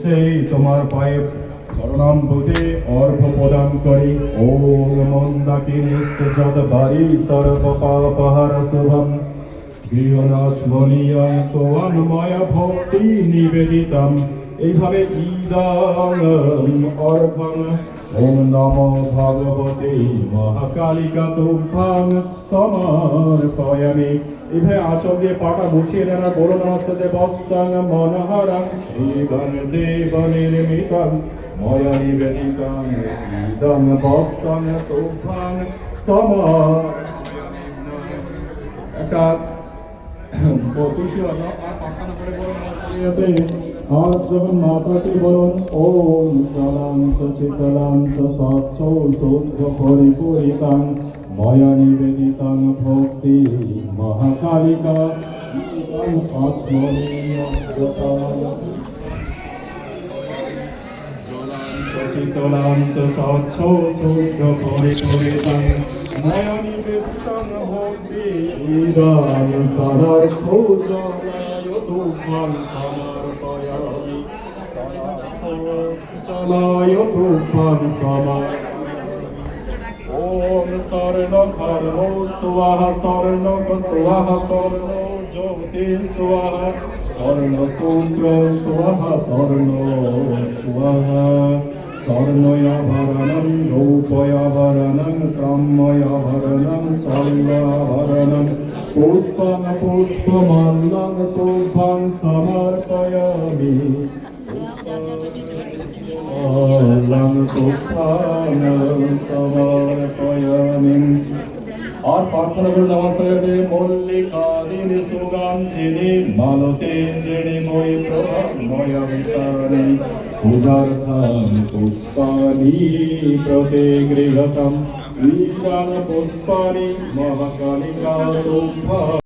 স্বেচ্ছেই তোমার পায়ে চরণাম্বুজে অর্ঘ প্রদান করি। ওম মন্দাকি নিস্তজত বারি সর্বপাপহার শুভম। গৃহরাজ মনিয়ং তোয়ানুময় ভক্তি নিবেদিতম। এইভাবে ইদং অর্ঘং ওম নম ভগবতে মহাকালিকা তুভ্যাং সমর্পয়ামি এইভাবে আচল দিয়ে পাটা মুছিয়ে নেন আর বলুন আমার সাথে বস্তাং মনোহরং দেবন দেব নির্মিতং ময়া নিবেদিতং ইদং বস্তাং তুভ্যাং সমর একটা মশারিয়াতে আর যখন মাতাকে বলুন ওম চলাং চ শীতলাং চ সৎস ময়া নিবেদিতাং ভক্তি মহাকালিকা শীতলাং চ স্বচ্ছ শুদ্ধ পরিপূরিতাং ময়া নিবেদিতাং ভক্তি ইদাং সদর্থ জলায় তুফান সমর্পয়ামি চলায় তুফান সমর ওম স্বর্ণ কর্ম স্বাহা স্বর্ণ স্বাহা স্বর্ণ জ্যোতি স্বাহা স্বর্ণ সূত্র স্বাহা স্বর্ণ স্বাহা স্বর্ণয়াভরণম রূপয়াভরণম ক্রময়াভরণম স্বর্ণাভরণম পুষ্পং পুষ্পমাল্যং তুভ্যং সমর্পয়ামি লং তুফান সমর্পয়ামি আর প্রার্থনা করুন আমার সঙ্গে মল্লিকাদিনী সুগন্ধিনী মালতেন্দ্রিণী মই প্রভময়মিতানি পূজার্থম পুষ্পানি প্রতিগৃহতম ঈশান পুষ্পানি মহাকালিকা তুভ্যা